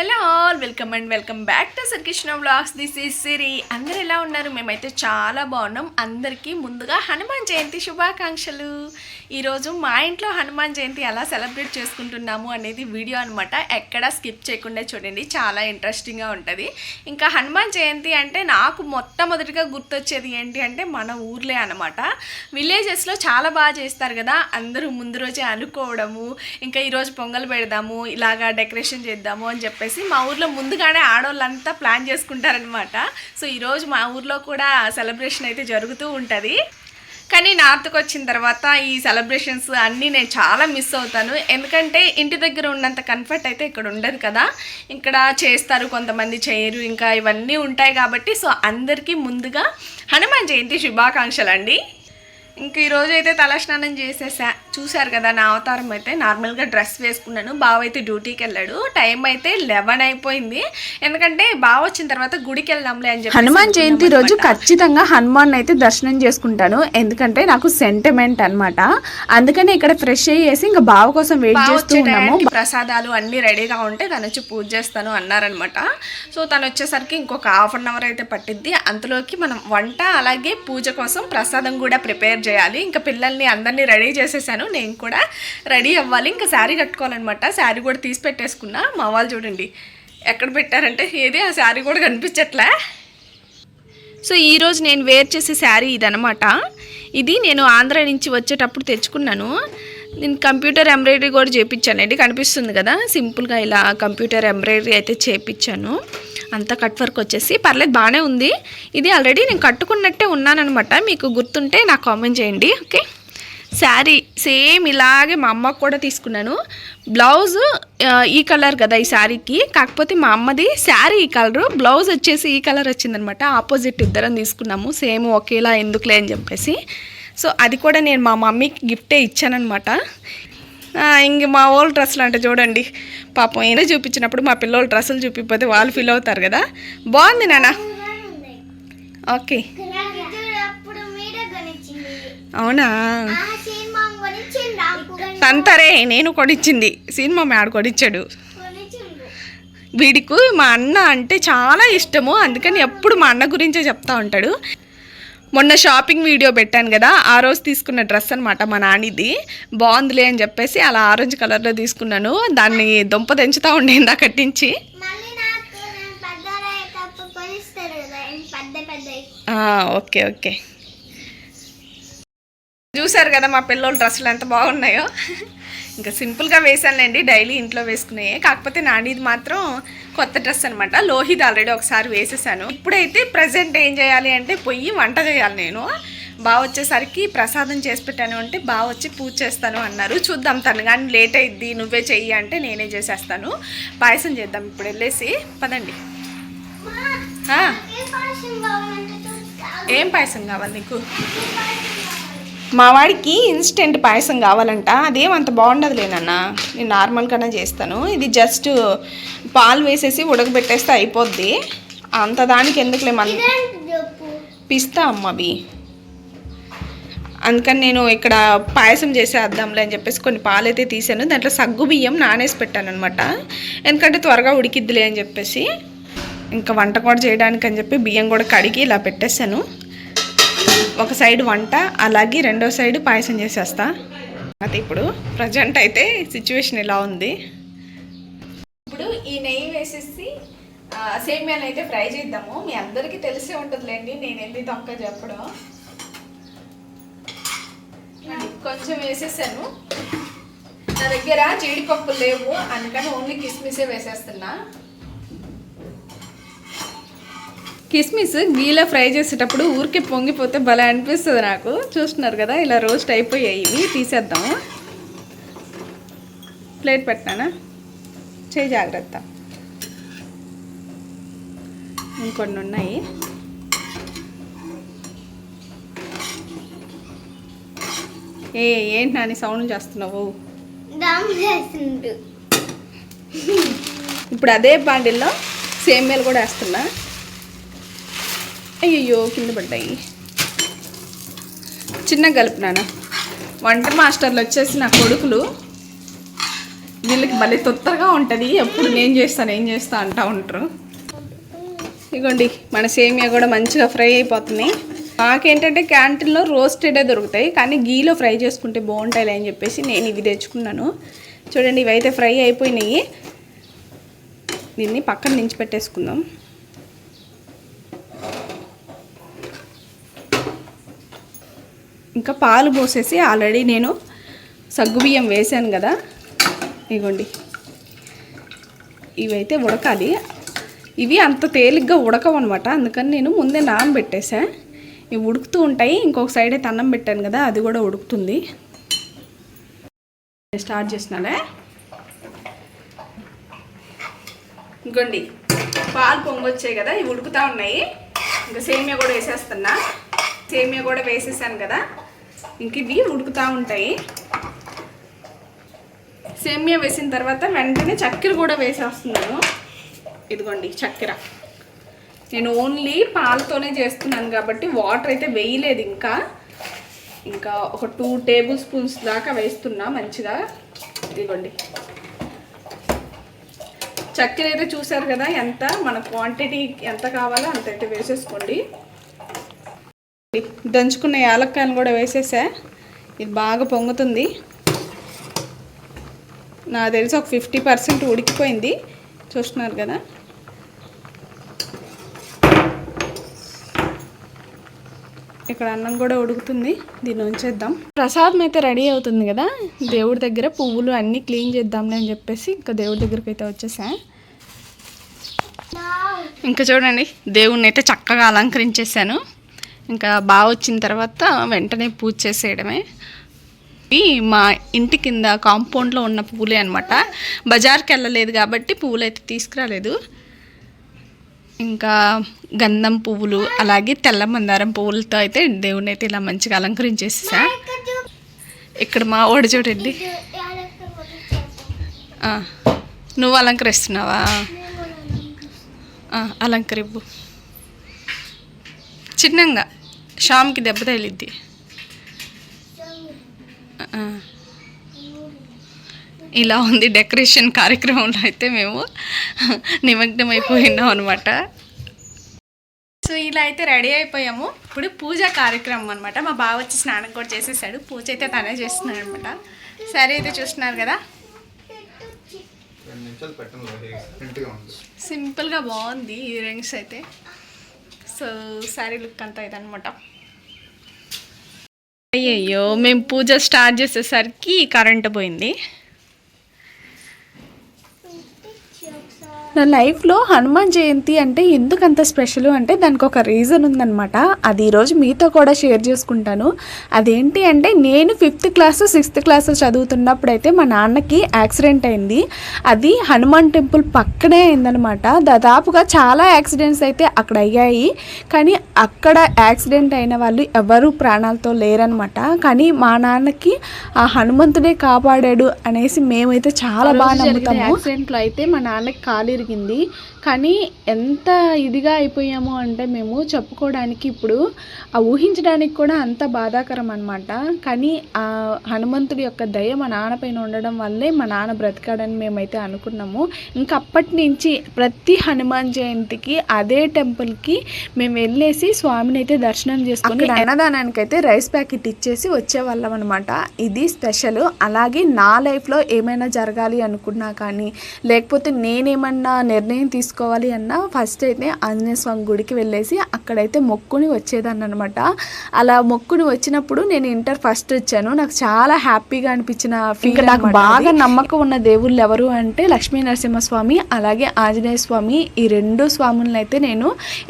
Hello all welcome and welcome back to సర్కిష్ణ vlogs. This is Siri అందరు ఎలా ఉన్నారు? మేమైతే చాలా బాగున్నాం. అందరికీ ముందుగా హనుమాన్ జయంతి శుభాకాంక్షలు. ఈరోజు మా ఇంట్లో హనుమాన్ జయంతి ఎలా సెలబ్రేట్ చేసుకుంటున్నాము అనేది వీడియో అనమాట ఎక్కడా స్కిప్ చేయకుండా చూడండి. చాలా ఇంట్రెస్టింగ్గా ఉంటుంది. ఇంకా హనుమాన్ జయంతి అంటే నాకు మొట్టమొదటిగా గుర్తొచ్చేది ఏంటి అంటే మన ఊర్లే అనమాట విలేజెస్లో చాలా బాగా చేస్తారు కదా. అందరూ ముందు రోజే అనుకోవడము ఇంకా ఈరోజు పొంగల్ పెడదాము ఇలాగా డెకరేషన్ చేద్దాము అని చెప్పి చెప్పేసి మా ఊర్లో ముందుగానే ఆడవాళ్ళంతా ప్లాన్ చేసుకుంటారనమాట సో ఈరోజు మా ఊర్లో కూడా సెలబ్రేషన్ అయితే జరుగుతూ ఉంటుంది. కానీ నార్త్కి వచ్చిన తర్వాత ఈ సెలబ్రేషన్స్ అన్నీ నేను చాలా మిస్ అవుతాను. ఎందుకంటే ఇంటి దగ్గర ఉన్నంత కంఫర్ట్ అయితే ఇక్కడ ఉండదు కదా. ఇక్కడ చేస్తారు కొంతమంది చేయరు ఇంకా ఇవన్నీ ఉంటాయి కాబట్టి. సో అందరికీ ముందుగా హనుమాన్ జయంతి శుభాకాంక్షలు అండి ఇంక ఈరోజు అయితే తలస్నానం చేసేసా చూశారు కదా నా అవతారం అయితే నార్మల్గా డ్రెస్ వేసుకున్నాను. బావ అయితే డ్యూటీకి వెళ్ళాడు. టైం అయితే లెవెన్ అయిపోయింది. ఎందుకంటే బావ వచ్చిన తర్వాత గుడికి వెళ్దాంలే అని చెప్పి హనుమాన్ జయంతి రోజు ఖచ్చితంగా హనుమాన్ అయితే దర్శనం చేసుకుంటాను. ఎందుకంటే నాకు సెంటిమెంట్ అన్నమాట. అందుకని ఇక్కడ ఫ్రెష్ అయ్యేసి ఇంకా బావ కోసం వెయిట్ చేస్తూ ఉన్నాము. ప్రసాదాలు అన్నీ రెడీగా ఉంటే తను వచ్చి పూజ చేస్తాను అన్నారనమాట సో తను వచ్చేసరికి ఇంకొక హాఫ్ అన్ అవర్ అయితే పట్టిద్ది. అంతలోకి మనం వంట అలాగే పూజ కోసం ప్రసాదం కూడా ప్రిపేర్ చేయాలి. ఇంకా పిల్లల్ని అందరినీ రెడీ చేసేసాను. నేను కూడా రెడీ అవ్వాలి. ఇంకా శారీ కట్టుకోవాలన్నమాట. శారీ కూడా తీసి పెట్టేసుకున్నా. మా వాళ్ళు చూడండి ఎక్కడ పెట్టారంటే ఏది? ఆ శారీ కూడా కనిపించట్లే. సో ఈరోజు నేను వేర్ చేసే శారీ ఇదనమాట ఇది నేను ఆంధ్ర నుంచి వచ్చేటప్పుడు తెచ్చుకున్నాను. నేను కంప్యూటర్ ఎంబ్రాయిడరీ కూడా చేయించానండి కనిపిస్తుంది కదా? సింపుల్గా ఇలా కంప్యూటర్ ఎంబ్రాయిడరీ అయితే చేయించాను అంతా కట్ వర్క్ వచ్చేసి. పర్లేదు బాగానే ఉంది. ఇది ఆల్రెడీ నేను కట్టుకున్నట్టే ఉన్నాననమాట మీకు గుర్తుంటే నాకు కామెంట్ చేయండి. ఓకే? శారీ సేమ్ ఇలాగే మా అమ్మకు కూడా తీసుకున్నాను. బ్లౌజ్ ఈ కలర్ కదా ఈ శారీకి. కాకపోతే మా అమ్మది శారీ ఈ కలరు. బ్లౌజ్ వచ్చేసి ఈ కలర్ వచ్చిందనమాట. ఆపోజిట్ ఇద్దరం తీసుకున్నాము. సేమ్ ఒకేలా ఎందుకులే అని చెప్పేసి. సో అది కూడా నేను మా మమ్మీకి గిఫ్టే ఇచ్చానమాట ఇంక మా వాళ్ళ డ్రెస్సులు అంటే చూడండి. పాపం ఏదో చూపించినప్పుడు మా పిల్లల డ్రెస్సులు చూపిపోతే వాళ్ళు ఫీల్ అవుతారు కదా. బాగుంది నాన్న. ఓకే. అవునా? కొనిచ్చింది తంతరే నేను కొడిచ్చింది సినిమా మేడ కొడిచ్చాడు కొనిచ్చిండు. వీడికి మా అన్న అంటే చాలా ఇష్టము. అందుకని ఎప్పుడు మా అన్న గురించే చెప్తా ఉంటాడు. మొన్న షాపింగ్ వీడియో పెట్టాను కదా ఆ రోజు తీసుకున్న డ్రెస్ అనమాట మా నానిది. బాగుందిలే అని చెప్పేసి అలా ఆరెంజ్ కలర్లో తీసుకున్నాను. దాన్ని దుంప తెంచుతా ఉండే ఇందా కట్టించి. మళ్ళీ నాకు నేను పెద్దవాళ్ళయ్యేటప్పుడు కొనిస్తారు కదా ఏం పెద్ద పెద్ద ఆ, ఓకే ఓకే చూసారు కదా మా పిల్లల డ్రెస్సులు ఎంత బాగున్నాయో. ఇంకా సింపుల్గా వేసానులేండి డైలీ ఇంట్లో వేసుకున్నాయే కాకపోతే నానిది మాత్రం కొత్త డ్రెస్ అనమాట లోహిత్ ఆల్రెడీ ఒకసారి వేసేసాను. ఇప్పుడైతే ప్రజెంట్ ఏం చేయాలి అంటే పొయ్యి వంట చేయాలి నేను. బాగా వచ్చేసరికి ప్రసాదం చేసి పెట్టాను అంటే బాగా వచ్చి పూజ చేస్తాను అన్నారు. చూద్దాం తను కానీ లేట్ అయిద్ది నువ్వే చెయ్యి అంటే నేనే చేసేస్తాను. పాయసం చేద్దాం ఇప్పుడు వెళ్ళేసి. పదండి. ఏం పాయసం కావాలి నీకు? మా వాడికి ఇన్స్టెంట్ పాయసం కావాలంట. అదేమంత బాగుండదు లేనన్నా నేను నార్మల్గానే చేస్తాను. ఇది జస్ట్ పాలు వేసేసి ఉడకబెట్టేస్తే అయిపోద్ది. అంత దానికి ఎందుకులే మన ఇదేంటి చెప్పు పిస్తా అమ్మవి అందుకని నేను ఇక్కడ పాయసం చేసేద్దాంలే అని చెప్పేసి కొన్ని పాలు అయితే తీసాను. దాంట్లో సగ్గు బియ్యం నానేసి పెట్టాను అనమాట ఎందుకంటే త్వరగా ఉడికిద్దిలే అని చెప్పేసి. ఇంకా వంట కూడా చేయడానికి అని చెప్పి బియ్యం కూడా కడిగి ఇలా పెట్టేశాను. ఒక సైడ్ వంట అలాగే రెండో సైడ్ పాయసం చేసేస్తా. అయితే ఇప్పుడు ప్రజెంట్ అయితే సిచ్యువేషన్ ఇలా ఉంది? ఇప్పుడు ఈ నెయ్యి వేసేసి ఆ, సేమియాలు అయితే ఫ్రై చేద్దాము. మీ అందరికీ తెలిసే ఉంటుందిలేండి నేను వెళ్ళి తొక్క చెప్పడం. కొంచెం వేసేసాను. నా దగ్గర జీడిపప్పులు లేవు అందుకని ఓన్లీ కిస్మిసే వేసేస్తున్నా. కిస్మిస్ గీలో ఫ్రై చేసేటప్పుడు ఊరికే పొంగిపోతే భలే అనిపిస్తుంది నాకు. చూస్తున్నారు కదా ఇలా రోస్ట్ అయిపోయాయి. ఇవి తీసేద్దాం. ప్లేట్ పెట్టినానా చేయి జాగ్రత్త. ఇంకొన్ని ఉన్నాయి. ఏ ఏంటి నాని సౌండ్ చేస్తున్నావు? ఇప్పుడు అదే బాండిల్లో సేమ్యాలు కూడా వేస్తున్నా. అయ్యయ్యో కింద పడ్డాయి. చిన్న గలుపు నాన్న. వంట మాస్టర్లు వచ్చేసి నా కొడుకులు. వీళ్ళకి భలే తొత్తరగా ఉంటుంది. ఎప్పుడు నేను చేస్తాను ఏం చేస్తా అంటూ ఉంటారు. ఇగోండి మన సేమియా కూడా మంచిగా ఫ్రై అయిపోతున్నాయి మాకేంటంటే క్యాంటీన్లో రోస్టెడే దొరుకుతాయి. కానీ గీలో ఫ్రై చేసుకుంటే బాగుంటాయి అని చెప్పేసి నేను ఇవి తెచ్చుకున్నాను. చూడండి ఇవైతే ఫ్రై అయిపోయినాయి. దీన్ని పక్కన నుంచి పెట్టేసుకుందాం. ఇంకా పాలు పోసేసి ఆల్రెడీ నేను సగ్గుబియ్యం వేసాను కదా. ఇగోండి. ఇవైతే ఉడకాలి. ఇవి అంత తేలిగ్గా ఉడకవు అనమాట అందుకని నేను ముందే నానబెట్టేసా ఇవి ఉడుకుతూ ఉంటాయి. ఇంకొక సైడ్ అయితే అన్నం పెట్టాను కదా అది కూడా ఉడుకుతుంది. స్టార్ట్ చేసినాలే ఇంకోండి పాలు పొంగొచ్చాయి కదా ఇవి ఉడుకుతూ ఉన్నాయి. ఇంకా సేమియా కూడా వేసేస్తున్నా. సేమియా కూడా వేసేసాను కదా. ఇంక ఇవి ఉడుకుతూ ఉంటాయి. సేమియా వేసిన తర్వాత వెంటనే చక్కెర కూడా వేసేస్తున్నాను. ఇదిగోండి చక్కెర. నేను ఓన్లీ పాలతోనే చేస్తున్నాను కాబట్టి వాటర్ అయితే వేయలేదు ఇంకా. ఇంకా ఒక టూ టేబుల్ స్పూన్స్ దాకా వేస్తున్నా మంచిగా ఇదిగోండి. చక్కెర అయితే చూసారు కదా ఎంత? మన క్వాంటిటీ ఎంత కావాలో అంత అయితే వేసేసుకోండి. దంచుకున్న యాలక్కాయలు కూడా వేసేసా. ఇది బాగా పొంగుతుంది. నాకు తెలిసి ఒక ఫిఫ్టీ పర్సెంట్ ఉడికిపోయింది. చూస్తున్నారు కదా. ఇక్కడ అన్నం కూడా ఉడుకుతుంది. దీన్ని ఉంచేద్దాం. ప్రసాదం అయితే రెడీ అవుతుంది కదా. దేవుడి దగ్గర పువ్వులు అన్నీ క్లీన్ చేద్దాంలే అని చెప్పేసి ఇంకా దేవుడి దగ్గరికి అయితే వచ్చేసా. ఇంకా చూడండి దేవుణ్ణి అయితే చక్కగా అలంకరించేసాను ఇంకా బాగా వచ్చిన తర్వాత వెంటనే పూజ చేసేయడమే. ఇవి మా ఇంటి కింద కాంపౌండ్లో ఉన్న పూలే అనమాట బజార్కి వెళ్ళలేదు కాబట్టి పువ్వులు అయితే తీసుకురాలేదు. ఇంకా గంధం పువ్వులు అలాగే తెల్ల మందారం పువ్వులతో అయితే దేవుని అయితే ఇలా మంచిగా అలంకరించేసా ఇక్కడ మా ఓడి చూడండి. నువ్వు అలంకరిస్తున్నావా? అలంకరివ్వు. చిన్నంగా. షామ్కి దెబ్బ తగిలిద్ది. ఇలా ఉంది డెకరేషన్ కార్యక్రమంలో అయితే మేము నిమగ్నం అయిపోయినాం అనమాట సో ఇలా అయితే రెడీ అయిపోయాము. ఇప్పుడు పూజ కార్యక్రమం అనమాట మా బావ వచ్చి స్నానం కూడా చేసేసాడు. పూజ అయితే తనే చేస్తున్నాడు అనమాట సరే అయితే చూస్తున్నారు కదా? సింపుల్గా బాగుంది ఇయర్ రింగ్స్ అయితే. సో శారీ లుక్ అంతా ఇదనమాట అయ్యయ్యో మేము పూజ స్టార్ట్ చేసేసరికి కరెంట్ పోయింది. నా లైఫ్లో హనుమాన్ జయంతి అంటే ఎందుకు అంత స్పెషల్ అంటే దానికి ఒక రీజన్ ఉందన్నమాట. అది ఈరోజు మీతో కూడా షేర్ చేసుకుంటాను. అదేంటి అంటే నేను ఫిఫ్త్ క్లాస్ సిక్స్త్ క్లాస్ చదువుతున్నప్పుడైతే మా నాన్నకి యాక్సిడెంట్ అయింది. అది హనుమాన్ టెంపుల్ పక్కనే అయిందనమాట దాదాపుగా చాలా యాక్సిడెంట్స్ అయితే అక్కడ అయ్యాయి. కానీ అక్కడ యాక్సిడెంట్ అయిన వాళ్ళు ఎవరు ప్రాణాలతో లేరనమాట కానీ మా నాన్నకి ఆ హనుమంతుడే కాపాడాడు అనేసి మేమైతే చాలా బాగా నమ్ముతాము. యాక్సిడెంట్లో అయితే మా నాన్నకి కాలు ఇరిగింది కానీ ఎంత ఇదిగా అయిపోయాము అంటే మేము చెప్పుకోవడానికి ఇప్పుడు ఆ ఊహించడానికి కూడా అంత బాధాకరం అనమాట కానీ ఆ హనుమంతుడి యొక్క దయ మా నాన్న పైన ఉండడం వల్లే మా నాన్న బ్రతికాడని మేమైతే అనుకున్నాము. ఇంకా అప్పటి నుంచి ప్రతి హనుమాన్ జయంతికి అదే టెంపుల్కి మేము వెళ్ళేసి స్వామిని అయితే దర్శనం చేసుకుని అన్నదానానికి అయితే రైస్ ప్యాకెట్ ఇచ్చేసి వచ్చేవాళ్ళం అనమాట ఇది స్పెషల్. అలాగే నా లైఫ్లో ఏమైనా జరగాలి అనుకున్నా కానీ లేకపోతే నేనేమన్నా నిర్ణయం తీసుకోవాలి అన్నా. ఫస్ట్ అయితే ఆంజనేయ స్వామి గుడికి వెళ్ళేసి అక్కడైతే మొక్కుని వచ్చేదాన్ని అనమాట అలా మొక్కుని వచ్చినప్పుడు నేను ఇంటర్ ఫస్ట్ వచ్చాను. నాకు చాలా హ్యాపీగా అనిపించిన ఫీల్ నాకు బాగా నమ్మకం ఉన్న దేవుళ్ళు ఎవరు అంటే లక్ష్మీ నరసింహస్వామి అలాగే ఆంజనేయ స్వామి. ఈ రెండు స్వాములను అయితే నేను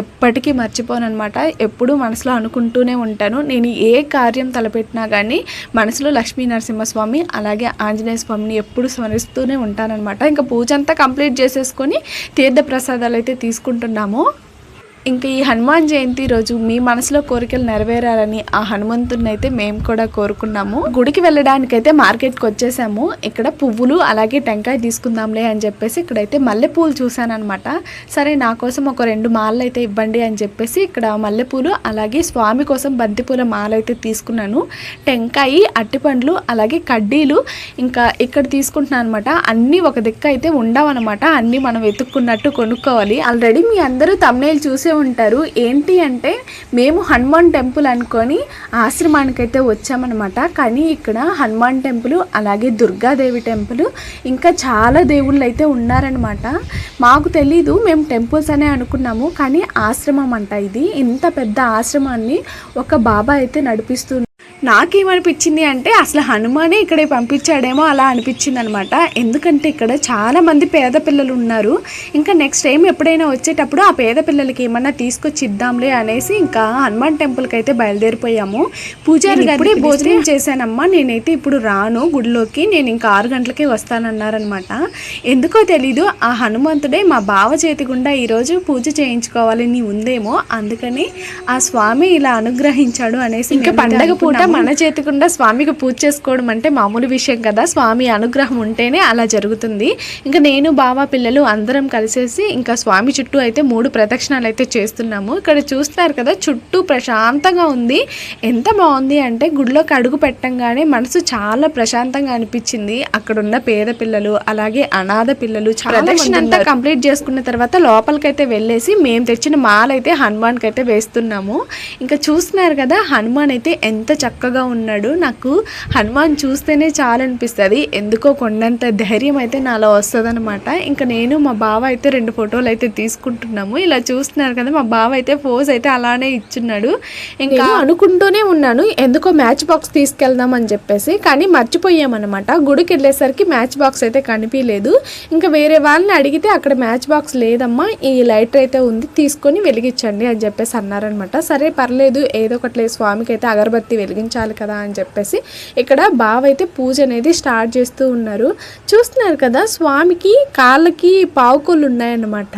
ఎప్పటికీ మర్చిపోను అనమాట ఎప్పుడు మనసులో అనుకుంటూనే ఉంటాను. నేను ఏ కార్యం తలపెట్టినా కానీ మనసులో లక్ష్మీ నరసింహస్వామి అలాగే ఆంజనేయ స్వామిని ఎప్పుడు స్మరిస్తూనే ఉంటానన్నమాట ఇంకా పూజ అంతా కంప్లీట్ చేసేసుకొని తీర్థ ప్రసాదాలు అయితే తీసుకుంటున్నాము. ఇంకా ఈ హనుమాన్ జయంతి రోజు మీ మనసులో కోరికలు నెరవేరాలని ఆ హనుమంతుడిని అయితే మేము కూడా కోరుకున్నాము. గుడికి వెళ్ళడానికైతే మార్కెట్కి వచ్చేసాము. ఇక్కడ పువ్వులు అలాగే టెంకాయ తీసుకుందాంలే అని చెప్పేసి ఇక్కడైతే మల్లెపూలు చూశానమాట సరే నా కోసం ఒక రెండు మాలలు అయితే ఇవ్వండి అని చెప్పేసి ఇక్కడ మల్లెపూలు అలాగే స్వామి కోసం బంతిపూల మాల అయితే తీసుకున్నాను. టెంకాయ అట్టిపండ్లు అలాగే కడ్డీలు ఇంకా ఇక్కడ తీసుకుంటున్నాను అనమాట అన్నీ ఒక దిక్క అయితే ఉండవన్నమాట. అన్నీ మనం వెతుక్కున్నట్టు కొనుక్కోవాలి. ఆల్రెడీ మీ అందరూ తమ్నేలు చూసే ఉంటారు. ఏంటి అంటే మేము హనుమాన్ టెంపుల్ అనుకొని ఆశ్రమానికి అయితే వచ్చామన్నమాట. కానీ ఇక్కడ హనుమాన్ టెంపుల్ అలాగే దుర్గాదేవి టెంపుల్ ఇంకా చాలా దేవుళ్ళు అయితే ఉన్నారనమాట మాకు తెలీదు మేము టెంపుల్స్ అనే అనుకున్నాము. కానీ ఆశ్రమం అంట ఇది. ఇంత పెద్ద ఆశ్రమాన్ని ఒక బాబా అయితే నడిపిస్తూ నాకేమనిపించింది అంటే అసలు హనుమానే ఇక్కడే పంపించాడేమో అలా అనిపించింది అనమాట ఎందుకంటే ఇక్కడ చాలా మంది పేద పిల్లలు ఉన్నారు. ఇంకా నెక్స్ట్ టైం ఎప్పుడైనా వచ్చేటప్పుడు ఆ పేద పిల్లలకి ఏమన్నా తీసుకొచ్చి ఇద్దాంలే అనేసి ఇంకా హనుమాన్ టెంపుల్కి అయితే బయలుదేరిపోయాము. పూజారి గారు భోజనం చేశానమ్మా నేనైతే ఇప్పుడు రాను గుడిలోకి. నేను ఇంకా ఆరు గంటలకే వస్తానన్నారనమాట. ఎందుకో తెలీదు ఆ హనుమంతుడే మా బావ చేతి గుండా ఈరోజు పూజ చేయించుకోవాలని ఉందేమో అందుకని ఆ స్వామి ఇలా అనుగ్రహించాడు అనేసి ఇంకా పండగ పూట మన చేతికుండా స్వామికి పూజ చేసుకోవడం అంటే మామూలు విషయం కదా. స్వామి అనుగ్రహం ఉంటేనే అలా జరుగుతుంది. ఇంకా నేను బావ పిల్లలు అందరం కలిసేసి ఇంకా స్వామి చుట్టూ అయితే మూడు ప్రదక్షిణాలు అయితే చేస్తున్నాము. ఇక్కడ చూస్తున్నారు కదా చుట్టూ ప్రశాంతంగా ఉంది. ఎంత బాగుంది అంటే గుడిలోకి అడుగు పెట్టంగానే మనసు చాలా ప్రశాంతంగా అనిపించింది. అక్కడ ఉన్న పేద పిల్లలు అలాగే అనాథ పిల్లలు ప్రదక్షిణ అంతా కంప్లీట్ చేసుకున్న తర్వాత లోపలికైతే వెళ్ళేసి మేము తెచ్చిన మాల అయితే హనుమాన్కి అయితే వేస్తున్నాము. ఇంకా చూస్తున్నారు కదా హనుమాన్ అయితే ఎంత చక్కగా ఉన్నాడు. నాకు హనుమాన్ చూస్తేనే చాలా అనిపిస్తుంది ఎందుకో కొండంత ధైర్యం అయితే నాలో వస్తుంది ఇంకా నేను మా బావ అయితే రెండు ఫోటోలు అయితే తీసుకుంటున్నాము. ఇలా చూస్తున్నారు కదా మా బావ అయితే పోజ్ అయితే అలానే ఇచ్చున్నాడు. ఇంకా అనుకుంటూనే ఉన్నాను ఎందుకో మ్యాచ్ బాక్స్ తీసుకెళ్దాం అని చెప్పేసి. కానీ మర్చిపోయామన్నమాట. గుడికి వెళ్ళేసరికి మ్యాచ్ బాక్స్ అయితే కనిపించలేదు ఇంకా వేరే వాళ్ళని అడిగితే అక్కడ మ్యాచ్ బాక్స్ లేదమ్మా ఈ లైటర్ అయితే ఉంది తీసుకొని వెలిగించండి అని చెప్పేసి అన్నారనమాట సరే పర్లేదు ఏదో ఒకటి స్వామికి అయితే అగరబత్తి చూపించాలి కదా అని చెప్పేసి ఇక్కడ బావ అయితే పూజ అనేది స్టార్ట్ చేస్తూ ఉన్నారు. చూస్తున్నారు కదా స్వామికి కాళ్ళకి పావుకోళ్ళు ఉన్నాయన్నమాట.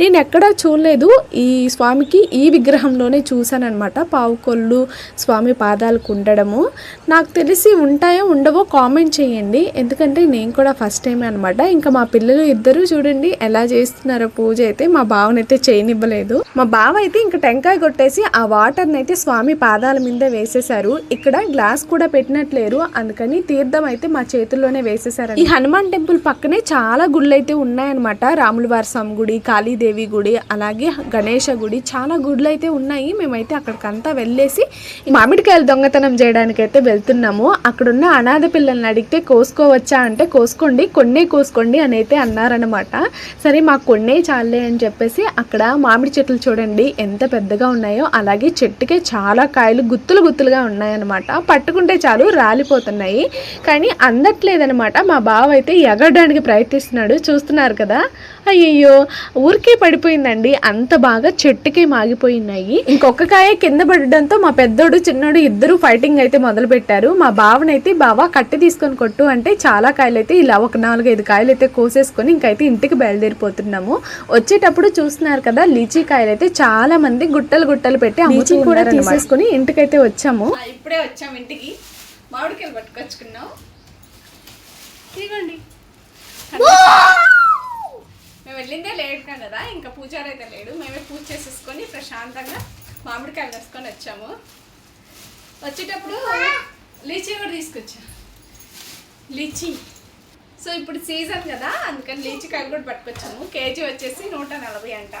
నేను ఎక్కడా చూడలేదు. ఈ స్వామికి ఈ విగ్రహంలోనే చూశానన్నమాట పావుకొళ్ళు స్వామి పాదాలకు ఉండడము. నాకు తెలిసి ఉంటాయో ఉండవో కామెంట్ చేయండి. ఎందుకంటే నేను కూడా ఫస్ట్ టైం అనమాట ఇంకా మా పిల్లలు ఇద్దరు చూడండి ఎలా చేస్తున్నారో పూజ అయితే మా బావనైతే చేయనివ్వలేదు. మా బావ అయితే ఇంకా టెంకాయ కొట్టేసి ఆ వాటర్ని అయితే స్వామి పాదాల మీద వేసేశారు. ఇక్కడ గ్లాస్ కూడా పెట్టినట్లేరు. అందుకని తీర్థం అయితే మా చేతుల్లోనే వేసేసారు ఈ హనుమాన్ టెంపుల్ పక్కనే చాలా గుళ్ళు అయితే ఉన్నాయన్నమాట. రాముల స్వామి గుడి కాళీదేవి గుడి అలాగే గణేష గుడి చాలా గుళ్ళు అయితే ఉన్నాయి. మేమైతే అక్కడికంతా వెళ్ళేసి మామిడికాయలు దొంగతనం చేయడానికి అయితే వెళ్తున్నాము. అక్కడున్న అనాథ పిల్లల్ని అడిగితే కోసుకోవచ్చా అంటే కోసుకోండి కొన్నే కోసుకోండి అని అయితే అన్నారనమాట సరే మాకు కొన్నే చాలే అని చెప్పేసి అక్కడ మామిడి చెట్లు చూడండి ఎంత పెద్దగా ఉన్నాయో. అలాగే చెట్టుకే చాలా కాయలు గుత్తులు గుత్తులుగా అనమాట పట్టుకుంటే చాలు రాలిపోతున్నాయి. కానీ అందట్లేదనమాట మా బావ అయితే ఎగరడానికి ప్రయత్నిస్తున్నాడు. చూస్తున్నారు కదా? అయ్యయ్యో ఊరికే పడిపోయిందండి. అంత బాగా చెట్టుకే మాగిపోయినాయి ఇంకొక కాయ కింద పడడంతో మా పెద్దోడు చిన్నోడు ఇద్దరు ఫైటింగ్ అయితే మొదలు పెట్టారు మా బావనైతే బావ కట్టి తీసుకొని కొట్టు. అంటే చాలా కాయలు అయితే ఇలా ఒక నాలుగైదు కాయలు అయితే కోసేసుకొని ఇంకైతే ఇంటికి బయలుదేరిపోతున్నాము. వచ్చేటప్పుడు చూస్తున్నారు కదా లీచీ కాయలు అయితే చాలా మంది గుట్టలు గుట్టలు పెట్టి లీచీ కూడా తీసేసుకొని ఇంటికైతే వచ్చాము. ఇప్పుడే వచ్చాం ఇంటికి. మామిడికాయలు పట్టుకొచ్చుకున్నాం. ఇదిగోండి. మేము వెళ్ళిందే లేట్గా కదా ఇంకా పూజారి అయితే లేడు. మేమే పూజ చేసేసుకొని ప్రశాంతంగా మామిడికాయలు వేసుకొని వచ్చాము. వచ్చేటప్పుడు లీచీ కూడా తీసుకొచ్చా? లీచీ. సో ఇప్పుడు సీజన్ కదా అందుకని లీచికాయలు కూడా పట్టుకొచ్చాము. కేజీ వచ్చేసి నూట నలభై అంట.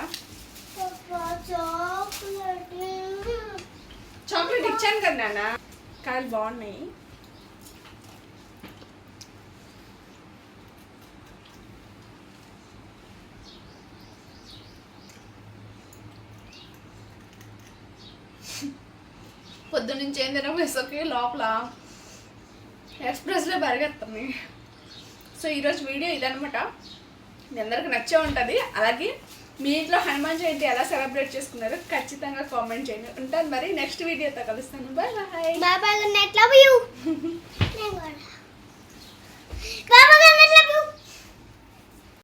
చాక్లెట్. చాక్లెట్ ఇచ్చాను కదా నాన్న. కాయలు బాగున్నాయి. పొద్దు నుంచి ఏం తినబోయేసరికి లోపల. ఎక్స్ప్రెస్లో పరిగెత్తుంది. సో ఈరోజు వీడియో ఇదనమాట మీ అందరికి నచ్చే ఉంటుంది. అలాగే మీ ఇంట్లో హనుమాన్ జయంతి ఎలా సెలబ్రేట్ చేసుకున్నారో ఖచ్చితంగా కామెంట్ చేయండి. ఉంటాను మరి. నెక్స్ట్ వీడియోతో కలుస్తాను. Bye bye. బాబాయ్ గుడ్ నైట్. Love you. బాబాయ్